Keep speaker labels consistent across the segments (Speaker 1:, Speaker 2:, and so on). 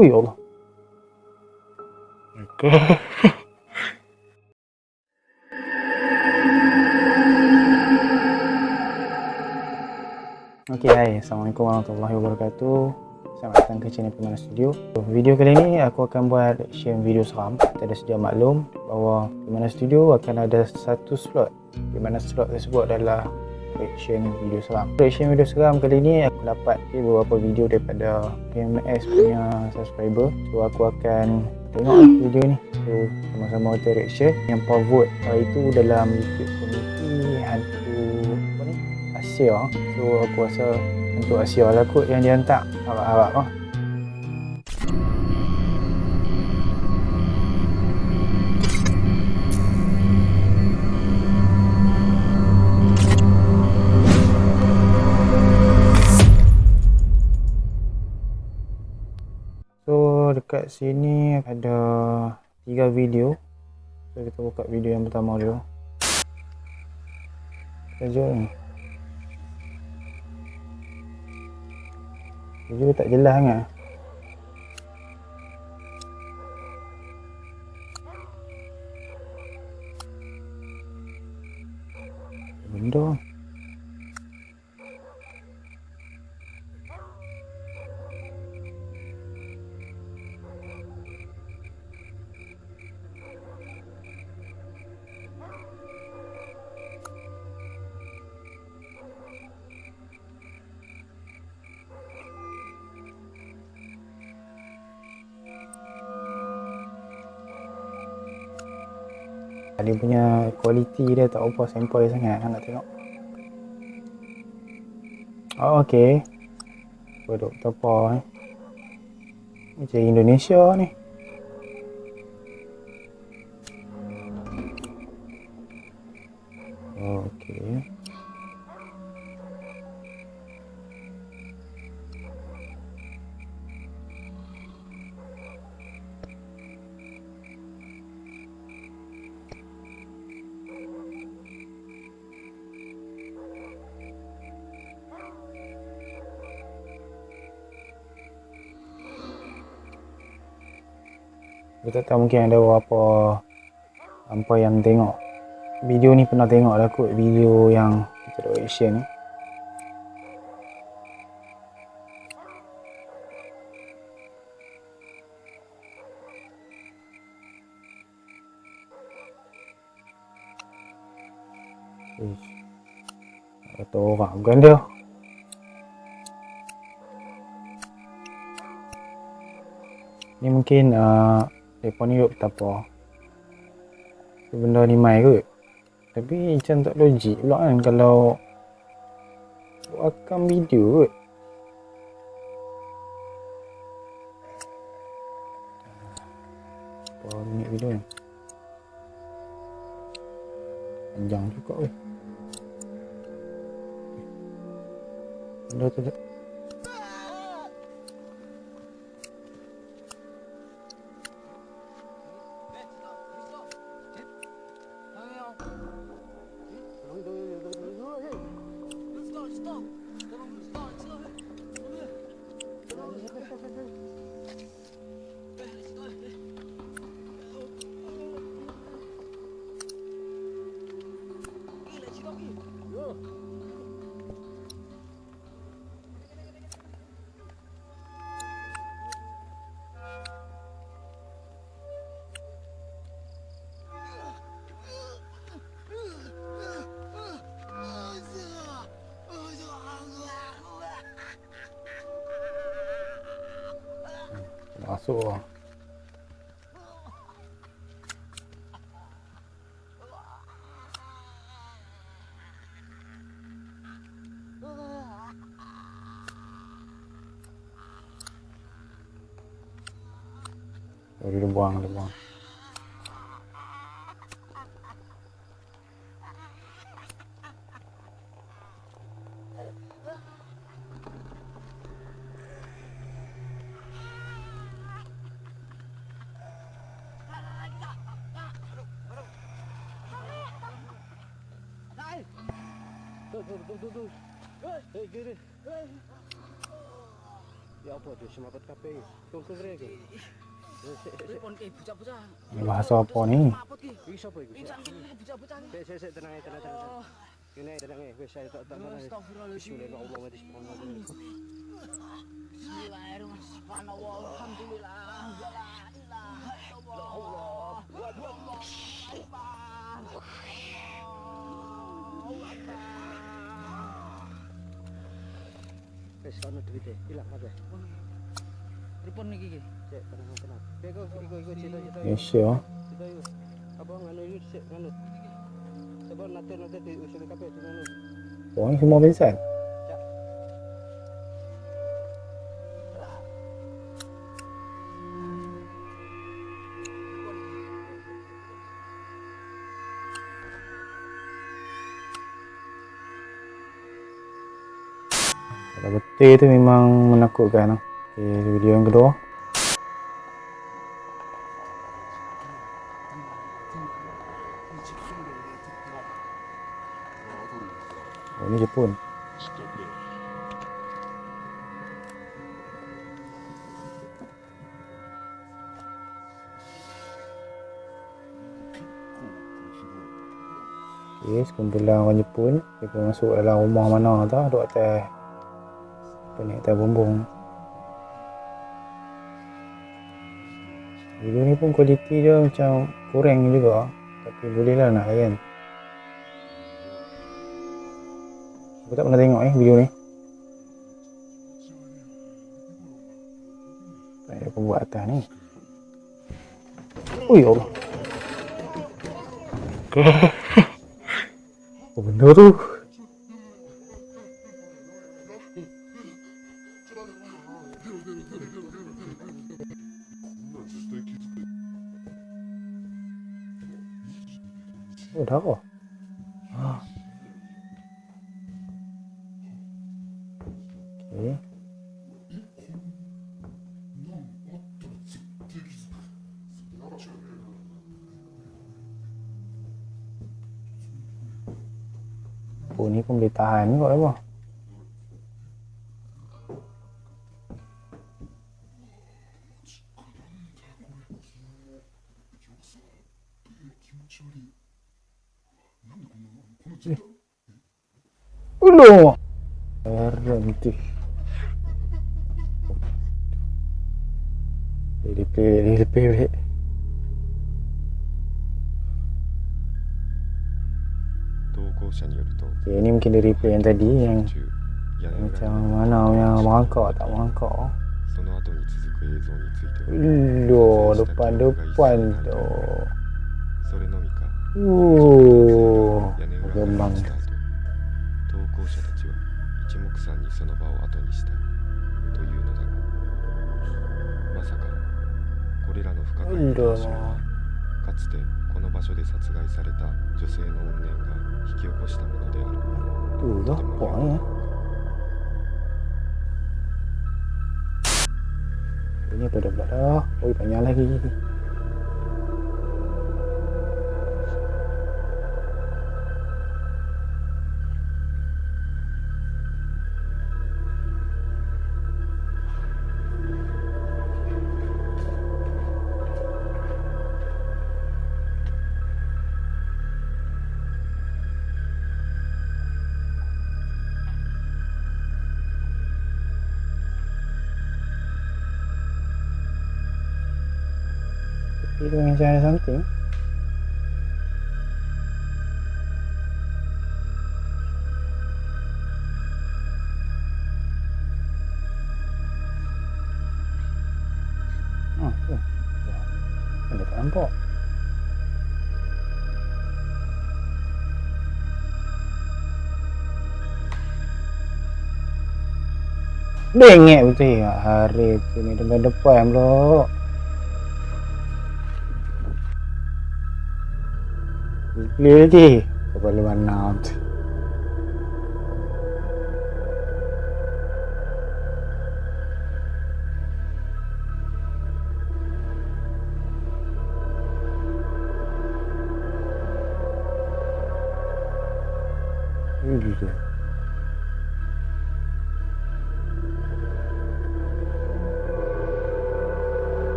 Speaker 1: Oh ya Allah. Okay, hai. Assalamualaikum warahmatullahi wabarakatuh. Selamat datang ke channel Pemana Studio. Video kali ini aku akan buat reaction video seram. Kita ada sedia maklum bahawa Pemana Studio akan ada satu slot di mana slot tersebut adalah reaction video seram. Reaction video seram kali ini aku dapat beberapa video daripada PMS punya subscriber. So aku akan tengok video ni. So sama-sama kita reaction. Yang power vote itu dalam YouTube community hantu apa ni? Asia. So aku rasa untuk Asia lah kot yang dia hantar. Harap-harap lah. Sini ada tiga video. So kita buka video yang pertama dulu. Kerja ni. Video tak jelas sangat. Benda. Dia punya kualiti dia tak apa sample sangat nak tengok. Oh okey. Produk apa eh? Macam Indonesia ni. Aku tak? Tahu mungkin ada apa apa yang tengok. Video ni pernah tengok lah kot video yang kita ada reaction ni. Uish. Kata orang. Bukan dia. Ni mungkin uh, Mereka ni duk betapa? Benda ni mai kot. Tapi macam tak logik pula kan Kalau Buatkan video kot. Minit video ni? Panjang juga weh Benda tu tak Masuk lah Oh, dur dur dur dur. Ei, gire.
Speaker 2: Ya apa tu semua pet kape? Tung ke
Speaker 3: gire ke?
Speaker 1: Telepon apa ni?
Speaker 2: Ini siapa iku?
Speaker 3: Insan kene bocah-bocah
Speaker 2: tenang tenang
Speaker 3: oh. tenang.
Speaker 2: Kene eh, tenang eh, wes saya tak tak. Ya,
Speaker 3: eh.
Speaker 2: Astagfirullahalazim.
Speaker 3: Ya Allah wadis pon. Bismillahirrahmanirrahim. Alhamdulillah. Allah. Allah. Allah. Akbar.
Speaker 2: Wis kono duwite, hilang kabeh.
Speaker 3: Telepon niki ki.
Speaker 2: Sik tenang tenang. Kek kau iku iku cerita cerita.
Speaker 1: Malaysia.
Speaker 2: Cerita iku. Apa nganu iku sik nganu. Sebab nanti nanti di usul kape tu nganu.
Speaker 1: Orang semua pingsan. Kalau betul tu memang menakutkan. Okay, video yang kedua. Oh, ini Jepun. Okay, sekumpulan orang Jepun Mereka masuk dalam rumah mana tau Duk atas Apa ni, bumbung Video ni pun kualiti dia macam kurang juga. Tapi boleh lah nak layan. Aku tak pernah tengok eh video ni. Tak ada pembuat atas ni. Ui Allah. Apa benda tu? Okey. Oh, ni pun boleh tahan kot apa? Ulo. Berhenti. Dia replay, dia replay balik.
Speaker 4: 投稿者によると
Speaker 1: Okay, ni mungkin dia replay yang tadi yang
Speaker 4: 中屋根裏
Speaker 1: macam
Speaker 4: に
Speaker 1: mana yang merangkak tak merangkak.
Speaker 4: その後に続く映像については
Speaker 1: Ulo, depan-depan tu.
Speaker 4: それのみか
Speaker 1: Uh,
Speaker 4: 屋根裏から
Speaker 1: memang
Speaker 4: 落ちた後投稿者たちは一目散にその場を後にしたというのだが まさかこれらの不可解な現象はかつてこの場所で殺害された女性の怨念が引き起こしたものである
Speaker 1: eh? Ini? Oh, banyak lagi. Dia macam ada something. Ah. Bengek betul ya hari tu ni depan-depan pula. Clear je. Kepala mana tu.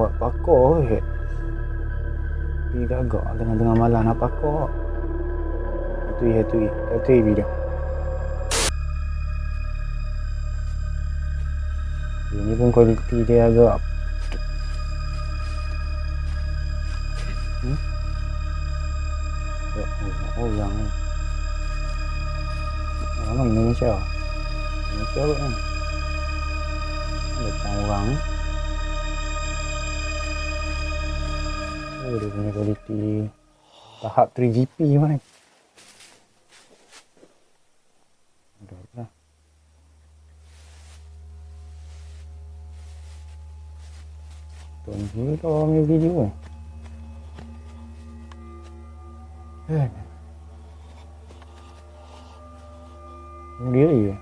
Speaker 1: Buat pakor je Pergi gagak tengah-tengah malam nak pakor. Hatui, hatui, hatui video Ini pun kualiti dia agak. Hmm? Ya Allah, orang ni. Orang Indonesia. Indonesia kot kan Datang orang Oh dia punya kualiti Tahap 3GP mana ni lah orang punya video ni Eh. Bunuh diri ke?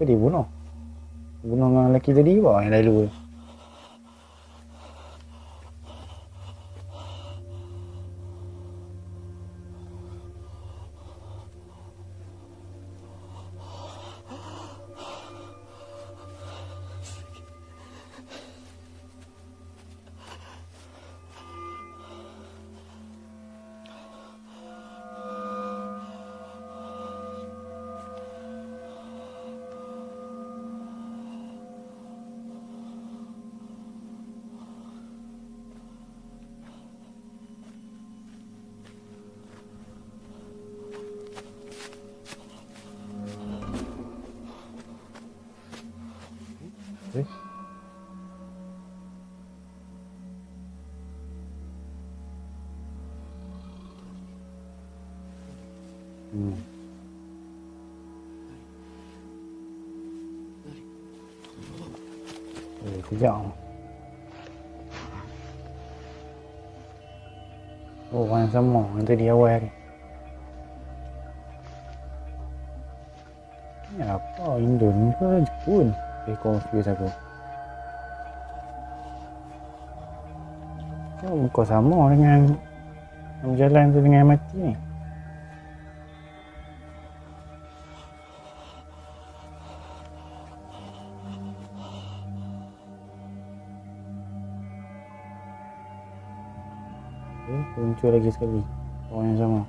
Speaker 1: Ke dia bunuh? Bunuh dengan lelaki tadi apa yang lalu Eh, kejap. Oh, orang yang sama yang tadi awal ni. Ni apa? Indon ke Jepun? Eh, confuse aku. Kau muka sama dengan berjalan tu dengan mati ni. Muncul lagi sekali. Orang yang sama.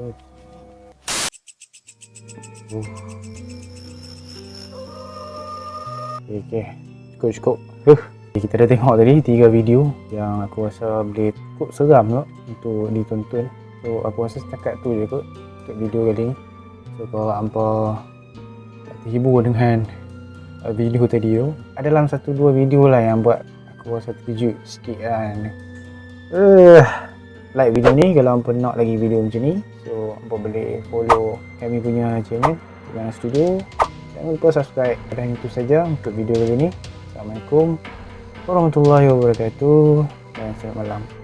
Speaker 1: Oh. Oh. Okay, okay. Cukup, cukup. Huh. Kita dah tengok tadi tiga video yang aku rasa boleh cukup seram kot untuk ditonton. So, aku rasa setakat tu je kot untuk video kali ni. So, kalau hampa terhibur dengan uh, video tadi tu, ada dalam satu dua video lah yang buat aku rasa terkejut sikit kan. Uh, like video ni kalau hampa nak lagi video macam ni. So, hampa boleh follow kami punya channel Gimana Studio. Jangan lupa subscribe. Dan itu saja untuk video kali ni. Assalamualaikum warahmatullahi wabarakatuh dan selamat malam.